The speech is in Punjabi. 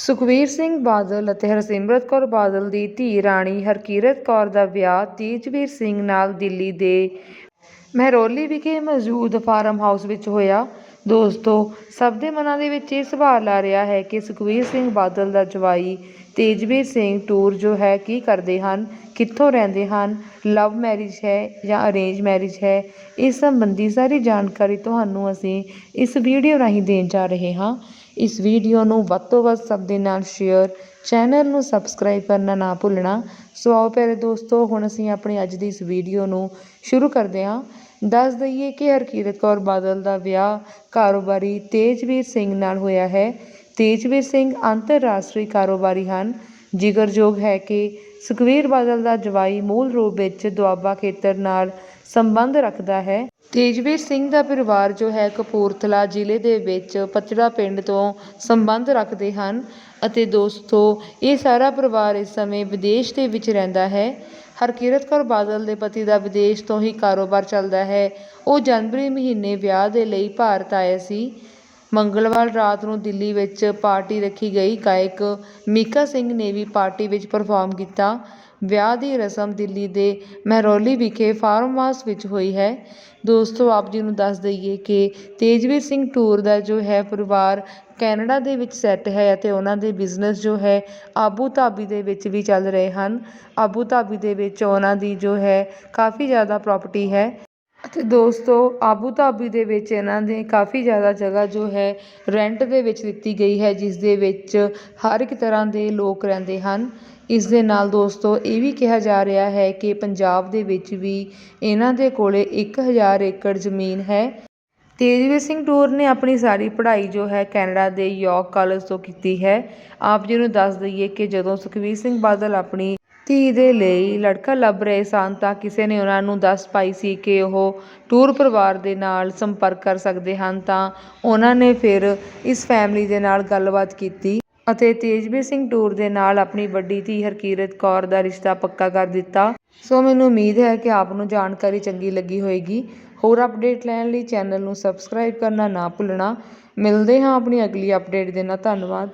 ਸੁਖਬੀਰ ਸਿੰਘ ਬਾਦਲ ਅਤੇ ਹਰਸਿਮਰਤ ਕੌਰ ਬਾਦਲ ਦੀ ਧੀ ਰਾਣੀ ਹਰਕੀਰਤ ਕੌਰ ਦਾ ਵਿਆਹ ਤੇਜਵੀਰ ਸਿੰਘ ਨਾਲ ਦਿੱਲੀ ਦੇ ਮਹਿਰੌਲੀ ਵਿਖੇ ਮੌਜੂਦ ਫਾਰਮ ਹਾਊਸ ਵਿੱਚ ਹੋਇਆ। ਦੋਸਤੋ, ਸਭ ਦੇ ਮਨਾਂ ਦੇ ਵਿੱਚ ਇਹ ਸਵਾਲ ਆ ਰਿਹਾ ਹੈ ਕਿ ਸੁਖਬੀਰ ਸਿੰਘ ਬਾਦਲ ਦਾ ਜਵਾਈ ਤੇਜਵੀਰ ਸਿੰਘ ਟੂਰ ਜੋ ਹੈ, ਕੀ ਕਰਦੇ ਹਨ, ਕਿੱਥੋਂ ਰਹਿੰਦੇ ਹਨ, ਲਵ ਮੈਰਿਜ ਹੈ ਜਾਂ ਅਰੇਂਜ ਮੈਰਿਜ ਹੈ, ਇਸ ਸੰਬੰਧੀ ਸਾਰੀ ਜਾਣਕਾਰੀ ਤੁਹਾਨੂੰ ਅਸੀਂ ਇਸ ਵੀਡੀਓ ਰਾਹੀਂ ਦੇਣ ਜਾ ਰਹੇ ਹਾਂ। ਇਸ ਵੀਡੀਓ ਨੂੰ ਵੱਧ ਤੋਂ ਵੱਧ ਸਭ ਦੇ ਨਾਲ ਸ਼ੇਅਰ ਚੈਨਲ ਨੂੰ ਸਬਸਕ੍ਰਾਈਬ ਕਰਨਾ ਨਾ ਭੁੱਲਣਾ। ਸੋ ਆਓ ਪਿਆਰੇ ਦੋਸਤੋ, ਹੁਣ ਅਸੀਂ ਆਪਣੀ ਅੱਜ ਦੀ ਇਸ ਵੀਡੀਓ ਨੂੰ ਸ਼ੁਰੂ ਕਰਦੇ ਹਾਂ। ਦੱਸ ਦਈਏ ਕਿ ਹਰਕੀਰਤ ਕੌਰ ਬਾਦਲ ਦਾ ਵਿਆਹ ਕਾਰੋਬਾਰੀ ਤੇਜਵੀਰ ਸਿੰਘ ਨਾਲ ਹੋਇਆ ਹੈ। ਤੇਜਵੀਰ ਸਿੰਘ ਅੰਤਰਰਾਸ਼ਟਰੀ ਕਾਰੋਬਾਰੀ ਹਨ। ਜ਼ਿਕਰਯੋਗ ਹੈ ਕਿ ਸੁਖਬੀਰ ਬਾਦਲ ਦਾ ਜਵਾਈ ਮੂਲ ਰੂਪ ਵਿੱਚ ਦੁਆਬਾ ਖੇਤਰ ਨਾਲ ਸੰਬੰਧ ਰੱਖਦਾ ਹੈ। ਤੇਜਵੀਰ ਸਿੰਘ ਦਾ ਪਰਿਵਾਰ ਜੋ ਹੈ ਕਪੂਰਥਲਾ ਜ਼ਿਲ੍ਹੇ ਦੇ ਵਿੱਚ ਪਤੜਾ ਪਿੰਡ ਤੋਂ ਸੰਬੰਧ ਰੱਖਦੇ ਹਨ ਅਤੇ ਦੋਸਤੋ, ਇਹ ਸਾਰਾ ਪਰਿਵਾਰ ਇਸ ਸਮੇਂ ਵਿਦੇਸ਼ ਦੇ ਵਿੱਚ ਰਹਿੰਦਾ ਹੈ। ਹਰਕਿਰਤ ਕੌਰ ਬਾਦਲ ਦੇ ਪਤੀ ਦਾ ਵਿਦੇਸ਼ ਤੋਂ ਹੀ ਕਾਰੋਬਾਰ ਚੱਲਦਾ ਹੈ। ਉਹ ਜਨਵਰੀ ਮਹੀਨੇ ਵਿਆਹ ਦੇ ਲਈ ਭਾਰਤ ਆਏ ਸੀ। ਮੰਗਲਵਾਰ ਰਾਤ ਨੂੰ ਦਿੱਲੀ ਵਿੱਚ ਪਾਰਟੀ ਰੱਖੀ ਗਈ। ਗਾਇਕ ਮੀਕਾ ਸਿੰਘ ਨੇ ਵੀ ਪਾਰਟੀ ਵਿੱਚ ਪਰਫਾਰਮ ਕੀਤਾ। ਵਿਆਹ ਦੀ ਰਸਮ ਦਿੱਲੀ ਦੇ ਮਹਿਰੌਲੀ ਵਿਖੇ ਫਾਰਮ ਹਾਊਸ ਵਿੱਚ ਹੋਈ ਹੈ। ਦੋਸਤੋ, ਆਪ ਜੀ ਨੂੰ ਦੱਸ ਦਈਏ ਕਿ ਤੇਜਵੀਰ ਸਿੰਘ ਟੂਰ ਦਾ ਜੋ ਹੈ ਪਰਿਵਾਰ ਕੈਨੇਡਾ ਦੇ ਵਿੱਚ ਸੈੱਟ ਹੈ ਅਤੇ ਉਹਨਾਂ ਦੇ ਬਿਜ਼ਨਸ ਜੋ ਹੈ ਆਬੂ ਧਾਬੀ ਦੇ ਵਿੱਚ ਵੀ ਚੱਲ ਰਹੇ ਹਨ। ਆਬੂ ਧਾਬੀ ਦੇ ਵਿੱਚ ਉਹਨਾਂ ਦੀ ਜੋ ਹੈ ਕਾਫੀ ਜ਼ਿਆਦਾ ਪ੍ਰੋਪਰਟੀ ਹੈ। ਅਤੇ ਦੋਸਤੋ ਆਬੂ ਧਾਬੀ ਦੇ ਵਿੱਚ ਇਹਨਾਂ ਦੇ ਕਾਫੀ ਜ਼ਿਆਦਾ ਜਗ੍ਹਾ ਜੋ ਹੈ ਰੈਂਟ ਦੇ ਵਿੱਚ ਦਿੱਤੀ ਗਈ ਹੈ, ਜਿਸ ਦੇ ਵਿੱਚ ਹਰ ਇੱਕ ਤਰ੍ਹਾਂ ਦੇ ਲੋਕ ਰਹਿੰਦੇ ਹਨ। ਇਸ ਦੇ ਨਾਲ ਦੋਸਤੋ, ਇਹ ਵੀ ਕਿਹਾ ਜਾ ਰਿਹਾ ਹੈ ਕਿ ਪੰਜਾਬ ਦੇ ਵਿੱਚ ਵੀ ਇਹਨਾਂ ਦੇ ਕੋਲੇ 1000 ਏਕੜ ਜ਼ਮੀਨ ਹੈ। ਤੇਜਵੀਰ ਸਿੰਘ ਟੂਰ ਨੇ ਆਪਣੀ ਸਾਰੀ ਪੜ੍ਹਾਈ ਜੋ ਹੈ, ਕੈਨੇਡਾ ਦੇ ਯਾਰਕ ਕਾਲਜ ਤੋਂ ਕੀਤੀ ਹੈ। ਆਪ ਜੀ ਨੂੰ ਦੱਸ ਦਈਏ ਕਿ ਜਦੋਂ ਸੁਖਬੀਰ ਸਿੰਘ ਬਾਦਲ ਆਪਣੀ ਧੀ ਦੇ ਲਈ ਲੜਕਾ ਲੱਭ ਰਹੇ ਸਨ ਤਾਂ ਕਿਸੇ ਨੇ ਉਹਨਾਂ ਨੂੰ ਦੱਸ ਪਾਈ ਸੀ ਕਿ ਉਹ ਟੂਰ ਪਰਿਵਾਰ ਦੇ ਨਾਲ ਸੰਪਰਕ ਕਰ ਸਕਦੇ ਹਨ ਤਾਂ ਉਹਨਾਂ ਨੇ ਫਿਰ ਇਸ ਫੈਮਿਲੀ ਦੇ ਨਾਲ ਗੱਲਬਾਤ ਕੀਤੀ ਅਤੇ ਤੇਜਵੀਰ ਸਿੰਘ ਟੂਰ ਦੇ ਨਾਲ ਆਪਣੀ ਵੱਡੀ ਧੀ ਹਰਕੀਰਤ ਕੌਰ ਦਾ ਰਿਸ਼ਤਾ ਪੱਕਾ ਕਰ ਦਿੱਤਾ। ਸੋ ਮੈਨੂੰ ਉਮੀਦ ਹੈ ਕਿ ਆਪ ਨੂੰ ਜਾਣਕਾਰੀ ਚੰਗੀ ਲੱਗੀ ਹੋਏਗੀ। ਹੋਰ ਅਪਡੇਟ ਲੈਣ ਲਈ ਚੈਨਲ ਨੂੰ ਸਬਸਕ੍ਰਾਈਬ ਕਰਨਾ ਨਾ ਭੁੱਲਣਾ। ਮਿਲਦੇ ਹਾਂ ਆਪਣੀ ਅਗਲੀ ਅਪਡੇਟ ਦੇ ਨਾਲ। ਧੰਨਵਾਦ।